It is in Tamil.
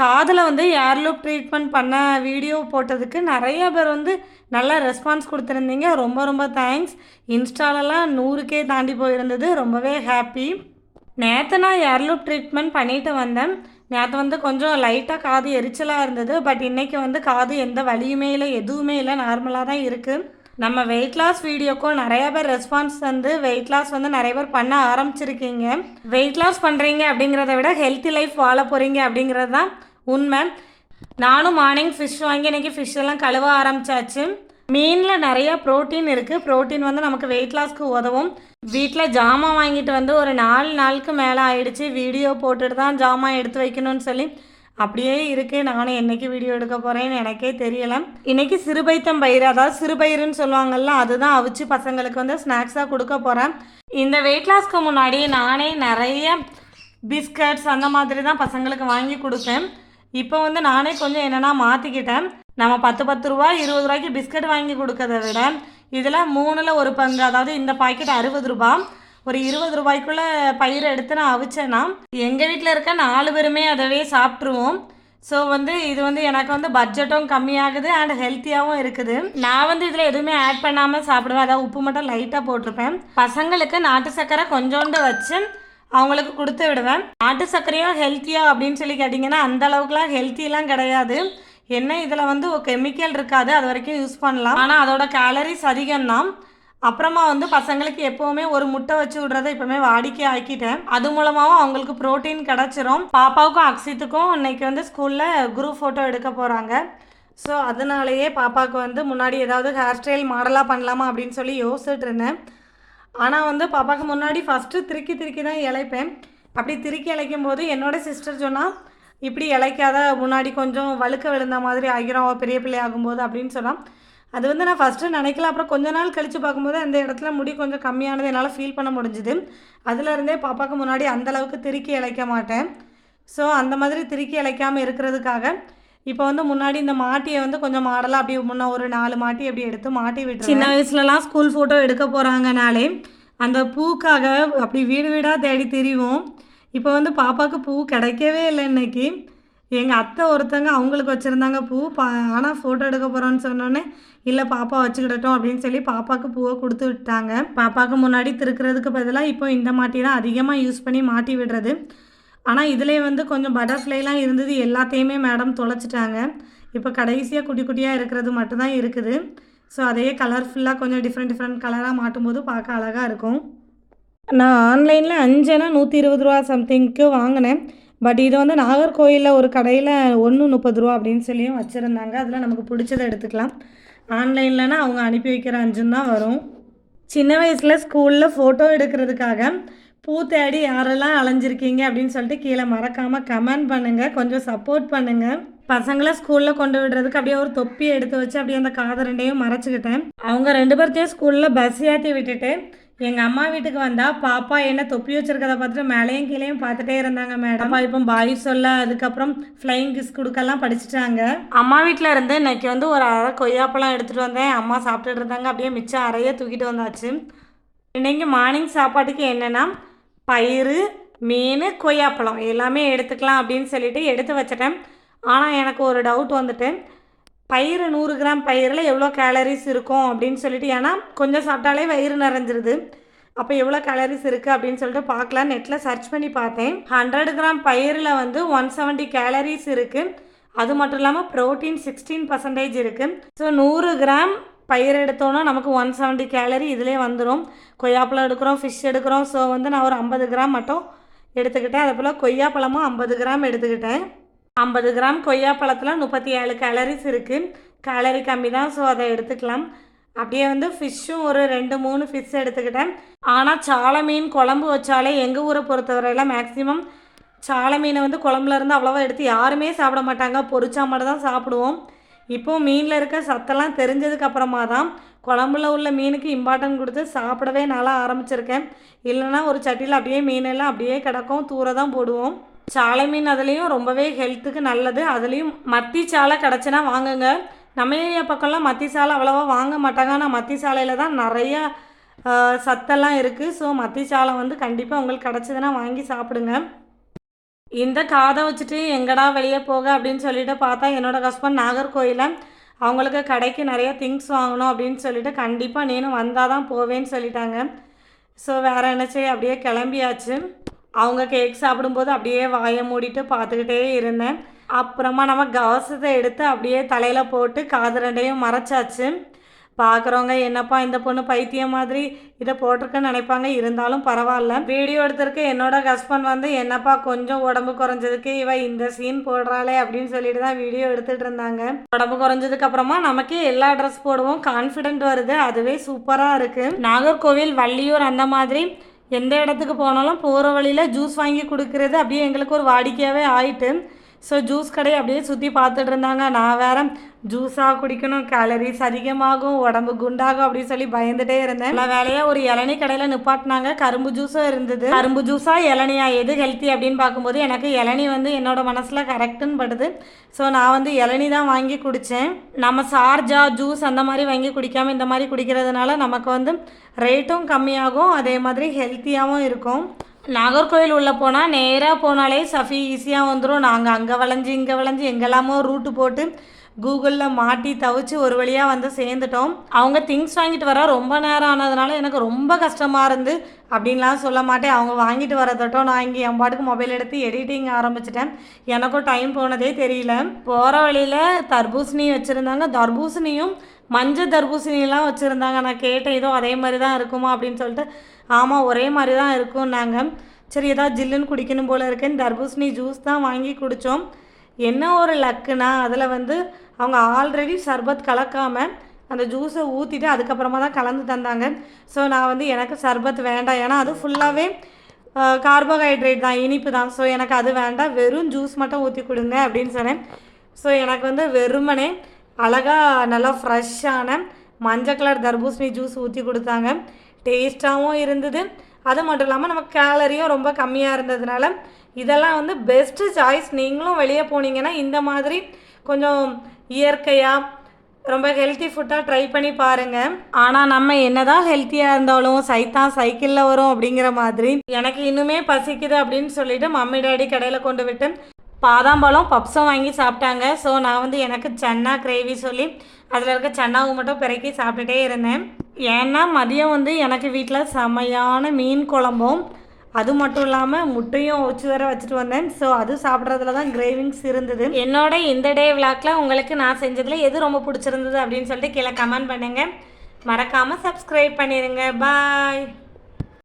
காதில் வந்து ஏர்லூப் ட்ரீட்மெண்ட் பண்ண வீடியோ போட்டதுக்கு நிறைய பேர் வந்து நல்லா ரெஸ்பான்ஸ் கொடுத்துருந்தீங்க. ரொம்ப ரொம்ப தேங்க்ஸ் இன்ஸ்டாலெலாம் நூறுக்கே தாண்டி போயிருந்தது. ரொம்பவே ஹாப்பி நேற்று நான் ஏர்லூப் ட்ரீட்மெண்ட் பண்ணிட்டு வந்தேன். நேற்று வந்து கொஞ்சம் லைட்டாக காது எரிச்சலாக இருந்தது. பட் இன்றைக்கி வந்து காது எந்த வலியுமே இல்லை எதுவுமே இல்லை. நார்மலாக தான் இருக்குது நம்ம வெயிட் லாஸ் வீடியோக்கும் நிறைய பேர் ரெஸ்பான்ஸ் வந்து வெயிட் லாஸ் வந்து நிறைய பேர் பண்ண ஆரம்பிச்சிருக்கீங்க. வெயிட் லாஸ் பண்ணுறீங்க அப்படிங்கிறத விட ஹெல்த்தி லைஃப் வாழ போகிறீங்க அப்படிங்கிறது தான் உண்மை நானும் மார்னிங் ஃபிஷ் வாங்கி இன்றைக்கி ஃபிஷ் எல்லாம் கழுவ ஆரம்பிச்சாச்சு. மீனில் நிறைய ப்ரோட்டீன் இருக்குது ப்ரோட்டீன் வந்து நமக்கு வெயிட் லாஸ்க்கு உதவும். வீட்டில் ஜாமான் வாங்கிட்டு வந்து ஒரு நாலு நாளுக்கு மேலே ஆயிடுச்சு. வீடியோ போட்டுட்டு தான் ஜாமான் எடுத்து வைக்கணும்னு சொல்லி அப்படியே இருக்கு. நானும் என்னைக்கு வீடியோ எடுக்க போகிறேன்னு எனக்கே தெரியல. இன்னைக்கு சிறுபைத்தம் பயிறு அதாவது சிறுபயிறுன்னு சொல்லுவாங்கல்ல அதுதான் அவிச்சு பசங்களுக்கு வந்து ஸ்நாக்ஸாக கொடுக்க போகிறேன் இந்த வெயிட் லாஸ்க்கு முன்னாடி நானே நிறைய பிஸ்கட்ஸ் அந்த மாதிரி தான் பசங்களுக்கு வாங்கி கொடுத்தேன். இப்போ வந்து நானே கொஞ்சம் என்னென்னா மாற்றிக்கிட்டேன் நம்ம பத்து பத்து ரூபா இருபது ரூபாய்க்கு பிஸ்கட் வாங்கி கொடுக்கறத விட இதில் மூணில் ஒரு பங்கு அதாவது இந்த பாக்கெட் அறுபது ரூபா ஒரு இருபது ரூபாய்க்குள்ள பயிரை எடுத்து நான் அவிச்சேன்னா எங்கள் வீட்டில் இருக்க நாலு பேருமே அதவே சாப்பிட்ருவோம் ஸோ வந்து இது வந்து எனக்கு வந்து பட்ஜெட்டும் கம்மியாகுது அண்ட் ஹெல்த்தியாகவும் இருக்குது. நான் வந்து இதில் எதுவுமே ஆட் பண்ணாமல் சாப்பிடுவேன். அதாவது உப்பு மட்டும் லைட்டாக போட்டிருப்பேன். பசங்களுக்கு நாட்டு சர்க்கரை கொஞ்சோண்டு வச்சு அவங்களுக்கு கொடுத்து விடுவேன். நாட்டு சர்க்கரையோ ஹெல்த்தியா அப்படின்னு சொல்லி கேட்டிங்கன்னா அந்த அளவுக்குலாம் ஹெல்த்திலாம் கிடையாது. என்ன இதில் வந்து கெமிக்கல் இருக்காது. அது வரைக்கும் யூஸ் பண்ணலாம். ஆனால் அதோட கேலரிஸ் அதிகம்தான் அப்புறமா வந்து பசங்களுக்கு எப்போவுமே ஒரு முட்டை வச்சு விடுறத இப்போவுமே வாடிக்கை ஆக்கிட்டேன். அது மூலமாகவும் அவங்களுக்கு ப்ரோட்டீன் கிடச்சிரும். பாப்பாவுக்கும் அக்ஷித்துக்கும் இன்னைக்கு வந்து ஸ்கூலில் குரூப் ஃபோட்டோ எடுக்க போகிறாங்க ஸோ அதனாலேயே பாப்பாவுக்கு வந்து முன்னாடி ஏதாவது ஹேர் ஸ்டைல் மாடலாக பண்ணலாமா அப்படின்னு சொல்லி யோசிச்சுட்டு இருந்தேன். ஆனால் வந்து பாப்பாவுக்கு முன்னாடி ஃபஸ்ட்டு திருக்கி திருக்கி தான் இழைப்பேன். அப்படி திருக்கி இழைக்கும் போது என்னோட சிஸ்டர் சொன்னால் இப்படி இழைக்காத முன்னாடி கொஞ்சம் வழுக்க விழுந்த மாதிரி ஆகிரும் பெரிய பிள்ளை ஆகும்போது அப்படின்னு சொன்னான் அது வந்து நான் ஃபஸ்ட்டு நினைக்கல. அப்புறம் கொஞ்ச நாள் கழித்து பார்க்கும்போது அந்த இடத்துல முடி கொஞ்சம் கம்மியானது என்னால் ஃபீல் பண்ண முடிஞ்சுது. அதுலேருந்தே பாப்பாவுக்கு முன்னாடி அந்த அளவுக்கு திருக்கி இழைக்க மாட்டேன். ஸோ அந்த மாதிரி திருக்கி இழைக்காமல் இருக்கிறதுக்காக இப்போ வந்து முன்னாடி இந்த மாட்டியை வந்து கொஞ்சம் மாடலாக அப்படியே முன்ன ஒரு நாலு மாட்டி அப்படி எடுத்து மாட்டி விட்டு சின்ன வயசுலலாம் ஸ்கூல் ஃபோட்டோ எடுக்க போகிறாங்கனாலே அந்த பூக்காக அப்படி வீடு வீடாக தேடி திரிவோம். இப்போ வந்து பாப்பாவுக்கு பூ கிடைக்கவே இல்லை இன்னைக்கு. எங்கள் அத்தை ஒருத்தங்க அவங்களுக்கு வச்சுருந்தாங்க பூ. பா ஆனால் ஃபோட்டோ எடுக்க போகிறோன்னு சொன்னோன்னே இல்லை பாப்பா வச்சுக்கிடட்டும் அப்படின்னு சொல்லி பாப்பாவுக்கு பூவை கொடுத்து விட்டாங்க. பாப்பாவுக்கு முன்னாடி திருக்கிறதுக்கு பதிலாக இப்போ இந்த மாட்டி தான் அதிகமாக யூஸ் பண்ணி மாட்டி விடுறது. ஆனால் இதிலே வந்து கொஞ்சம் பட்டர்ஃப்ளைலாம் இருந்தது. எல்லாத்தையுமே மேடம் தொலைச்சிட்டாங்க. இப்போ கடைசியாக குட்டி குட்டியாக இருக்கிறது மட்டும்தான் இருக்குது. ஸோ அதையே கலர்ஃபுல்லாக கொஞ்சம் டிஃப்ரெண்ட் டிஃப்ரெண்ட் கலராக மாட்டும்போது பார்க்க அழகாக இருக்கும். நான் ஆன்லைனில் அஞ்சனா நூற்றி இருபது ரூபா சம்திங்க்கு வாங்கினேன். பட் இது வந்து நாகர்கோயிலில் ஒரு கடையில் ஒன்று முப்பது ரூபா அப்படின்னு சொல்லியும் வச்சுருந்தாங்க. அதில் நமக்கு பிடிச்சதை எடுத்துக்கலாம். ஆன்லைன்லனா அவங்க அனுப்பி வைக்கிற அஞ்சுன்னு தான் வரும். சின்ன வயசில் ஸ்கூலில் ஃபோட்டோ எடுக்கிறதுக்காக பூ தேடி யாரெல்லாம் அலைஞ்சிருக்கீங்க அப்படின்னு சொல்லிட்டு கீழே மறக்காமல் கமெண்ட் பண்ணுங்கள் கொஞ்சம் சப்போர்ட் பண்ணுங்கள் பசங்களை ஸ்கூலில் கொண்டு விடுறதுக்கு அப்படியே ஒரு தொப்பி எடுத்து வச்சு அப்படியே அந்த காதை ரெண்டையும் மறைச்சிக்கிட்டேன். அவங்க ரெண்டு பேர்த்தையும் ஸ்கூலில் பஸ் ஏற்றி விட்டுட்டு எங்கள் அம்மா வீட்டுக்கு வந்தால் பாப்பா என்ன தொப்பி வச்சிருக்கத பார்த்துட்டு மேலேயும் கீழேயும் பார்த்துட்டே இருந்தாங்க மேடம் இப்போ பாய் சொல்ல அதுக்கப்புறம் ஃப்ளைங் கிஸ் கொடுக்கலாம் படிச்சுட்டாங்க. அம்மா வீட்டில் இருந்து இன்னைக்கு வந்து ஒரு அரை கொய்யாப்பழம் எடுத்துகிட்டு வந்தேன். அம்மா சாப்பிட்டுட்டு இருந்தாங்க. அப்படியே மிச்சம் அறைய தூக்கிட்டு வந்தாச்சு. இன்னைக்கு மார்னிங் சாப்பாட்டுக்கு என்னென்னா பயிறு மீன் கொய்யாப்பழம் எல்லாமே எடுத்துக்கலாம் அப்படின்னு சொல்லிட்டு எடுத்து வச்சிட்டேன். ஆனால் எனக்கு ஒரு டவுட் வந்துட்டு பயிறு நூறு கிராம் பயிரில் எவ்வளோ கேலரிஸ் இருக்கும் அப்படின்னு சொல்லிட்டு ஏன்னா கொஞ்சம் சாப்பிட்டாலே வயிறு நிறைஞ்சிருது. அப்போ எவ்வளோ கேலரிஸ் இருக்குது அப்படின்னு சொல்லிட்டு பார்க்கலாம். நெட்டில் சர்ச் பண்ணி பார்த்தேன். ஹண்ட்ரட் கிராம் பயிரில் வந்து ஒன் செவன்ட்டி கேலரிஸ் இருக்குது அது மட்டும் இல்லாமல் ப்ரோட்டீன் சிக்ஸ்டீன் பர்சன்டேஜ் இருக்குது ஸோ நூறு கிராம் பயிர் எடுத்தோன்னா நமக்கு ஒன் செவன்ட்டி கேலரி இதிலே வந்துடும் கொய்யாப்பழம் எடுக்கிறோம் ஃபிஷ் எடுக்கிறோம். ஸோ வந்து நான் ஒரு ஐம்பது கிராம் மட்டும் எடுத்துக்கிட்டேன். அதே போல் கொய்யாப்பழமும் ஐம்பது கிராம் எடுத்துக்கிட்டேன். ஐம்பது கிராம் கொய்யாப்பழத்தில் முப்பத்தி ஏழு கேலரிஸ் இருக்குது கேலரி கம்மி தான். ஸோ அதை எடுத்துக்கலாம். அப்படியே வந்து ஃபிஷ்ஷும் ஒரு ரெண்டு மூணு ஃபிஷ் எடுத்துக்கிட்டேன். ஆனால் சாலை மீன் குழம்பு வச்சாலே எங்கள் ஊரை பொறுத்தவரையில் மேக்ஸிமம் சாலை மீனை வந்து குழம்புலேருந்து அவ்வளோவா எடுத்து யாருமே சாப்பிட மாட்டாங்க. பொறிச்சா மட்டும் தான் சாப்பிடுவோம். இப்போது மீனில் இருக்க சத்தெல்லாம் தெரிஞ்சதுக்கு அப்புறமா தான் குழம்புல உள்ள மீனுக்கு இம்பார்ட்டன்ட் கொடுத்து சாப்பிடவே நல்லா ஆரம்பிச்சிருக்கேன். இல்லைன்னா ஒரு சட்டியில் அப்படியே மீனெல்லாம் அப்படியே கிடக்கும். தூர தான் போடுவோம். சாலை மீன் அதுலேயும் ரொம்பவே ஹெல்த்துக்கு நல்லது. அதுலேயும் மத்தி சாலை கிடச்சினா வாங்குங்க. நம்ம ஏரியா பக்கம்லாம் மத்தி சாலை அவ்வளோவா வாங்க மாட்டாங்க. ஆனால் மத்தி சாலையில் தான் நிறையா சத்தெல்லாம் இருக்குது ஸோ மத்தி சாலை வந்து கண்டிப்பாக உங்களுக்கு கிடச்சதுன்னா வாங்கி சாப்பிடுங்க. இந்த காதை வச்சுட்டு எங்கடா வெளியே போக அப்படின்னு சொல்லிட்டு பார்த்தா என்னோட ஹஸ்பண்ட் நாகர்கோயிலில் அவங்களுக்கு கடைக்கு நிறைய திங்ஸ் வாங்கணும் அப்படின்னு சொல்லிட்டு கண்டிப்பாக நீனும் வந்தால் தான் போவேன்னு சொல்லிட்டாங்க. ஸோ வேறு என்ன செய்ய அப்படியே கிளம்பியாச்சு. அவங்க கேக் சாப்பிடும்போது அப்படியே வாயை மூடிட்டு பார்த்துக்கிட்டே இருந்தேன். அப்புறமா நம்ம கவசத்தை எடுத்து அப்படியே தலையில் போட்டு காது ரெண்டையும் மறைச்சாச்சு. பார்க்குறவங்க என்னப்பா இந்த பொண்ணு பைத்தியம் மாதிரி இதை போட்டிருக்குன்னு நினைப்பாங்க. இருந்தாலும் பரவாயில்ல. வீடியோ எடுத்திருக்க என்னோட ஹஸ்பண்ட் வந்து என்னப்பா கொஞ்சம் உடம்பு குறைஞ்சதுக்கு இவ இந்த சீன் போடுறாளே அப்படின்னு சொல்லிட்டு தான் வீடியோ எடுத்துகிட்டு இருந்தாங்க. உடம்பு குறைஞ்சதுக்கு அப்புறமா நமக்கு எல்லா ட்ரெஸ் போடுவோம். கான்ஃபிடென்ட் வருது. அதுவே சூப்பராக இருக்குது நாகர்கோவில் வள்ளியூர் அந்த மாதிரி எந்த இடத்துக்கு போனாலும் போகிற வழியில் ஜூஸ் வாங்கி கொடுக்கறது அப்படியே எங்களுக்கு ஒரு வாடிக்கையாகவே ஆயிட்டு ஸோ ஜூஸ் கடையை அப்படியே சுற்றி பார்த்துட்டு இருந்தாங்க. நான் வேற ஜூஸாக குடிக்கணும் கேலரிஸ் அதிகமாகும் உடம்பு குண்டாகும் அப்படின்னு சொல்லி பயந்துட்டே இருந்தேன். நான் வேலையாக ஒரு இளநீ கடையில் நிப்பாட்டினாங்க. கரும்பு ஜூஸும் இருந்தது. கரும்பு ஜூஸாக இளநியா எது ஹெல்த்தி அப்படின்னு பார்க்கும்போது எனக்கு இளநீ வந்து என்னோட மனசில் கரெக்டுன்னு படுது. ஸோ நான் வந்து இளநீ தான் வாங்கி குடித்தேன் நம்ம சார்ஜா ஜூஸ் அந்த மாதிரி வாங்கி குடிக்காமல் இந்த மாதிரி குடிக்கிறதுனால நமக்கு வந்து ரேட்டும் கம்மியாகும். அதே மாதிரி ஹெல்த்தியாகவும் இருக்கும். நாகர்கோவில் உள்ளே போனால் நேராக போனாலே சஃபி ஈஸியாக வந்துடும் நாங்கள் அங்கே வளைஞ்சு இங்கே வளைஞ்சு எங்கெல்லாமோ ரூட்டு போட்டு கூகுளில் மாட்டி தவிச்சு ஒரு வழியாக வந்து சேர்ந்துட்டோம். அவங்க திங்ஸ் வாங்கிட்டு வர ரொம்ப நேரம் ஆனதுனால எனக்கு ரொம்ப கஷ்டமாக இருந்து அப்படின்லாம் சொல்ல மாட்டேன். அவங்க வாங்கிட்டு வரதட்டும் நான் இங்கே என் பாட்டுக்கு மொபைல் எடுத்து எடிட்டிங் ஆரம்பிச்சிட்டேன். எனக்கும் டைம் போனதே தெரியல. போகிற வழியில் தர்பூசணி வச்சுருந்தாங்க. தர்பூசணியும் மஞ்சள் தர்பூசணிலாம் வச்சுருந்தாங்க. நான் கேட்டேன் ஏதோ அதே மாதிரி தான் இருக்குமா? அப்படின்னு சொல்லிட்டு ஆமாம் ஒரே மாதிரி தான் இருக்கும் நாங்கள் சரி ஏதாவது ஜில்லுன்னு குடிக்கணும் போல் இருக்குன்னு தர்பூசணி ஜூஸ் தான் வாங்கி குடித்தோம் என்ன ஒரு லக்குனா அதில் வந்து அவங்க ஆல்ரெடி சர்பத் கலக்காமல் அந்த ஜூஸை ஊற்றிட்டு அதுக்கப்புறமா தான் கலந்து தந்தாங்க. ஸோ நான் வந்து எனக்கு சர்பத் வேண்டாம். ஏன்னா அது ஃபுல்லாகவே கார்போஹைட்ரேட் தான் இனிப்பு தான். ஸோ எனக்கு அது வேண்டாம். வெறும் ஜூஸ் மட்டும் ஊற்றி கொடுங்க அப்படின்னு சொன்னேன். ஸோ எனக்கு வந்து வெறுமனே அழகாக நல்லா ஃப்ரெஷ்ஷான மஞ்சள் கலர் தர்பூசணி ஜூஸ் ஊற்றி கொடுத்தாங்க. டேஸ்ட்டாகவும் இருந்தது. அது மட்டும் இல்லாமல் நம்ம கேலரியும் ரொம்ப கம்மியாக இருந்ததுனால இதெல்லாம் வந்து பெஸ்ட்டு சாய்ஸ் நீங்களும் வெளியே போனீங்கன்னா இந்த மாதிரி கொஞ்சம் இயற்கையாக ரொம்ப ஹெல்த்தி ஃபுட்டாக ட்ரை பண்ணி பாருங்கள் ஆனால் நம்ம என்னதான் ஹெல்த்தியாக இருந்தாலும் சைத்தான் சைக்கிளில் வரும் அப்படிங்கிற மாதிரி எனக்கு இன்னுமே பசிக்குது அப்படின்னு சொல்லிட்டு மம்மி டேடி கடையில் கொண்டு விட்டு பாதாம்பழம் பப்ஸும் வாங்கி சாப்பிட்டாங்க. ஸோ நான் வந்து எனக்கு சன்னா கிரேவி சொல்லி அதில் இருக்க சன்னாவை மட்டும் பிறக்கி சாப்பிட்டுட்டே இருந்தேன். ஏன்னா மதியம் வந்து எனக்கு வீட்டில் செமையான மீன் குழம்பும் அது மட்டும் இல்லாமல் முட்டையும் வச்சு வர வச்சுட்டு வந்தேன். ஸோ அது சாப்பிட்றதுல தான் கிரேவிங்ஸ் இருந்தது. என்னோட இந்த டே விளாக்ல உங்களுக்கு நான் செஞ்சதில் எது ரொம்ப பிடிச்சிருந்தது அப்படின்னு சொல்லிட்டு கீழே கமெண்ட் பண்ணுங்கள் மறக்காமல் சப்ஸ்கிரைப் பண்ணிடுங்க பாய்